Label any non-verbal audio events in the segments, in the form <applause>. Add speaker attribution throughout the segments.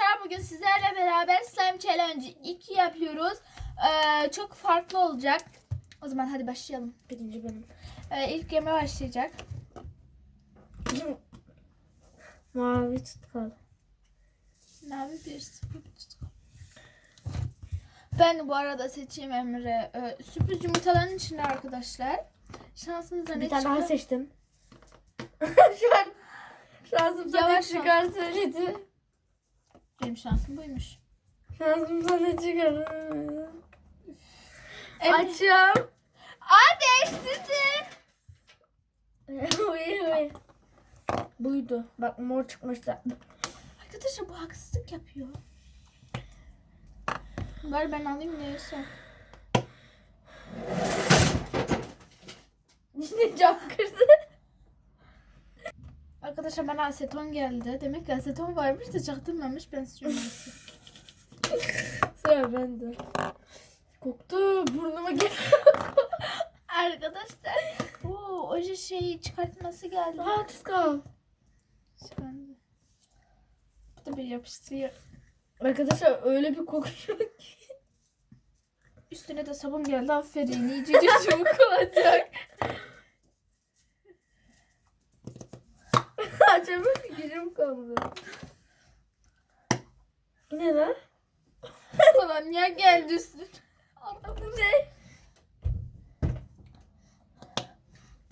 Speaker 1: arkadaşlar bugün sizlerle beraber slime challenge 2 yapıyoruz. Ee, çok farklı olacak. O zaman hadi başlayalım.
Speaker 2: Birinci benim.
Speaker 1: Ee, ilk yeme başlayacak.
Speaker 2: Mavi tutkal.
Speaker 1: Mavi bir sıfır tutkal. Ben bu arada seçeyim Emre. Ee, sürpriz yumurtaların içinde arkadaşlar. Şansımıza ne
Speaker 2: Bir tane daha
Speaker 1: çıkar?
Speaker 2: seçtim. <laughs> Şu an şansımıza ne
Speaker 1: Yavaş
Speaker 2: çıkar söyledi.
Speaker 1: Benim şansım buymuş.
Speaker 2: Şansımıza ne çıkar?
Speaker 1: Değiştirdin. <laughs>
Speaker 2: Uy, uy. Buydu. Bak mor çıkmıştı.
Speaker 1: Arkadaşlar bu haksızlık yapıyor. Bari ben alayım neyse.
Speaker 2: Yine <laughs> cam kırdı.
Speaker 1: Arkadaşlar bana aseton geldi. Demek ki aseton varmış da çaktırmamış ben sürmesi. <laughs>
Speaker 2: Sıra bende. Koktu burnuma gel. <laughs>
Speaker 1: Arkadaşlar bu oje şeyi çıkartması geldi.
Speaker 2: Aa tutkal.
Speaker 1: Çıkardı. Bu da bir yapıştırıyor.
Speaker 2: Arkadaşlar öyle bir kokuyor ki.
Speaker 1: Üstüne de sabun geldi. Aferin. İyice <laughs> çabuk olacak.
Speaker 2: Acaba fikrim kaldı. Bu ne lan? <laughs>
Speaker 1: Falan ya geldi üstüne.
Speaker 2: Bu ne?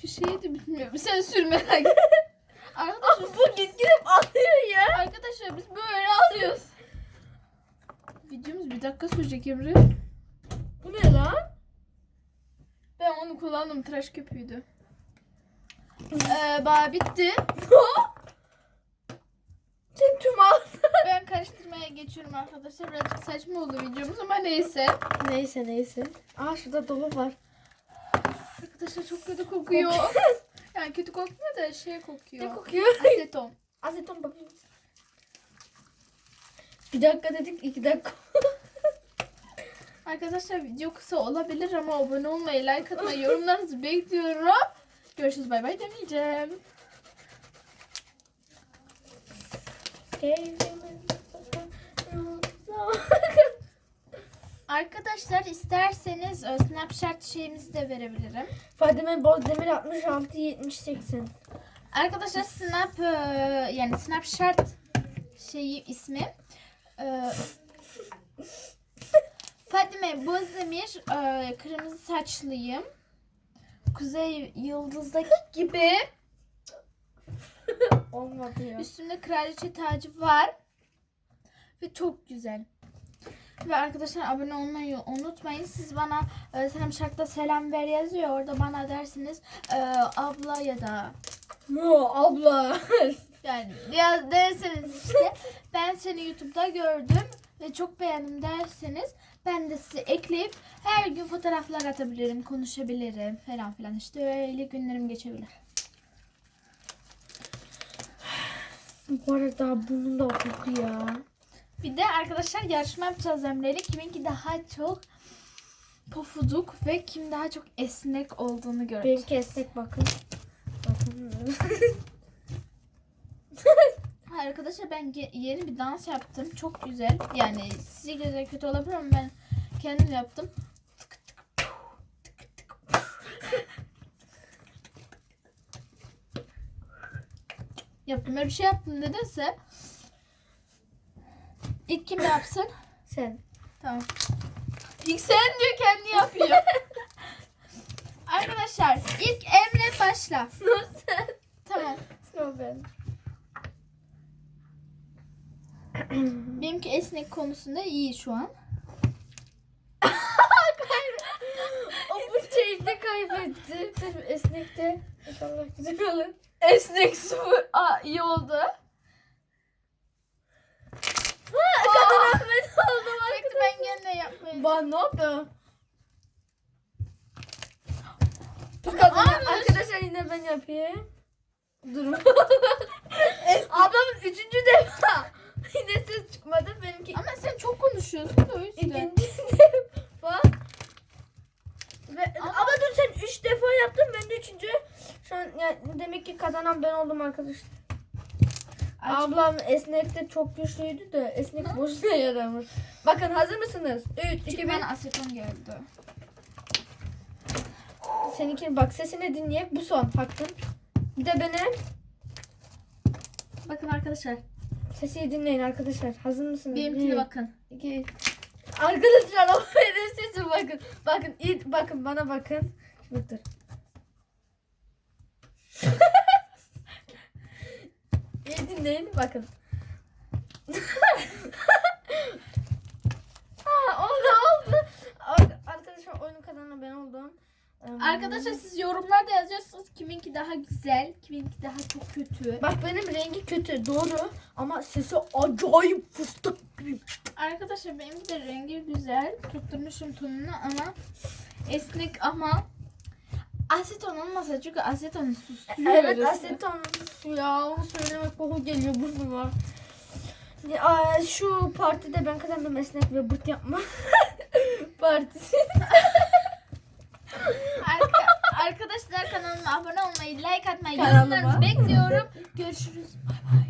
Speaker 1: Bir şey de bilmiyorum. Sen sürme. <laughs> Arkadaşlar,
Speaker 2: Bu git gidip alıyor ya.
Speaker 1: arkadaşlar biz böyle alıyoruz. Videomuz bir dakika sürecek Emre.
Speaker 2: Bu ne lan?
Speaker 1: Ben onu kullandım. Tıraş köpüğüydü. Ee, bağ bitti. <laughs>
Speaker 2: Tüm. <laughs>
Speaker 1: Ben karıştırmaya geçiyorum arkadaşlar. Birazcık saçma oldu videomuz ama neyse.
Speaker 2: Neyse neyse. Aa şurada dolu var.
Speaker 1: Arkadaşlar çok kötü kokuyor. <laughs> yani kötü kokmuyor da şey kokuyor.
Speaker 2: Ne kokuyor? <laughs>
Speaker 1: Aseton.
Speaker 2: Aseton bakayım. Bir dakika dedik iki dakika.
Speaker 1: Arkadaşlar video kısa olabilir ama abone olmayı, like atmayı, yorumlarınızı bekliyorum. Görüşürüz bay bay demeyeceğim. Arkadaşlar isterseniz e, Snapchat şeyimizi de verebilirim.
Speaker 2: Fadime Bozdemir 66 70 80.
Speaker 1: Arkadaşlar Snap e, yani Snapchat şeyi ismi e, Fadime Bozdemir e, kırmızı saçlıyım. Kuzey Yıldız'daki gibi <laughs>
Speaker 2: Olmadı ya.
Speaker 1: üstümde kraliçe tacı var ve çok güzel. Ve arkadaşlar abone olmayı unutmayın. Siz bana e, Snapchat'ta selam ver yazıyor. Orada bana dersiniz e, abla ya da
Speaker 2: Mo abla. <laughs>
Speaker 1: Yani ya derseniz işte ben seni YouTube'da gördüm ve çok beğendim derseniz ben de sizi ekleyip her gün fotoğraflar atabilirim, konuşabilirim falan filan. İşte öyle günlerim geçebilir.
Speaker 2: Bu arada burnumda koku ya.
Speaker 1: Bir de arkadaşlar yarışma yapacağız Emre'yle. Kiminki daha çok pofuduk ve kim daha çok esnek olduğunu göreceğiz.
Speaker 2: Benimki esnek bakın. Bakın. <laughs>
Speaker 1: Arkadaşlar ben yeni bir dans yaptım. Çok güzel. Yani size göre kötü olabilir ama ben kendim yaptım. Yaptım. Öyle bir şey yaptım nedense. İlk kim yapsın? <coughs>
Speaker 2: Sen.
Speaker 1: Tamam. İlk sen diyor kendi yapıyor. <coughs> Arkadaşlar ilk Emre başla. <laughs>
Speaker 2: sen.
Speaker 1: Tamam.
Speaker 2: Sıra ben. <coughs>
Speaker 1: Benimki esnek konusunda iyi şu an.
Speaker 2: o bu şeyde kaybetti. Esnekte. İnşallah güzel olur.
Speaker 1: Esnek sıfır. Aa iyi oldu.
Speaker 2: Kadın Ahmet oldum
Speaker 1: Bekle ben gene yapmayayım.
Speaker 2: Bana da. Kadın,
Speaker 1: Abi.
Speaker 2: arkadaşlar yine ben yapayım. Dur. <laughs> Ablamın üçüncü defa. <laughs> yine ses çıkmadı. Benimki
Speaker 1: Ama sen çok konuşuyorsun da o yüzden.
Speaker 2: ikinci defa. Ve,
Speaker 1: Ama-
Speaker 2: ama dur sen üç defa yaptın ben de üçüncü. Yani demek ki kazanan ben oldum arkadaşlar. Ablam esnekte çok güçlüydü de esnek boşuna yaramış. Bakın hazır mısınız? 3, 2,
Speaker 1: Çünkü
Speaker 2: 1.
Speaker 1: bana aseton geldi.
Speaker 2: Seninkini bak sesini dinleyip bu son hakkın. Bir de benim
Speaker 1: Bakın arkadaşlar.
Speaker 2: sesini dinleyin arkadaşlar. Hazır mısınız?
Speaker 1: Benimkine bakın.
Speaker 2: iki. Arkadaşlar <laughs> ama benim sesim bakın. Bakın iyi bakın bana bakın. Dur dur. Dinleyin bakın. ha, oldu oldu. Ar- Arkadaşlar oyunun kazanan ben oldum.
Speaker 1: Arkadaşlar siz yorumlarda yazıyorsunuz kiminki daha güzel, kiminki daha çok kötü.
Speaker 2: Bak benim rengi kötü doğru ama sesi acayip fıstık gibi.
Speaker 1: Arkadaşlar benim de rengi güzel. Tutturmuşum tonunu ama esnek ama aseton olmasa çünkü aseton susturuyor.
Speaker 2: Evet aseton ya onu söylemek koku geliyor burnuma. Aa, şu partide ben kazandım esnek ve but yapma. <laughs> Partisi.
Speaker 1: Arka- arkadaşlar kanalıma abone olmayı, like atmayı, yorumlarınızı bekliyorum. Görüşürüz. Bay bay.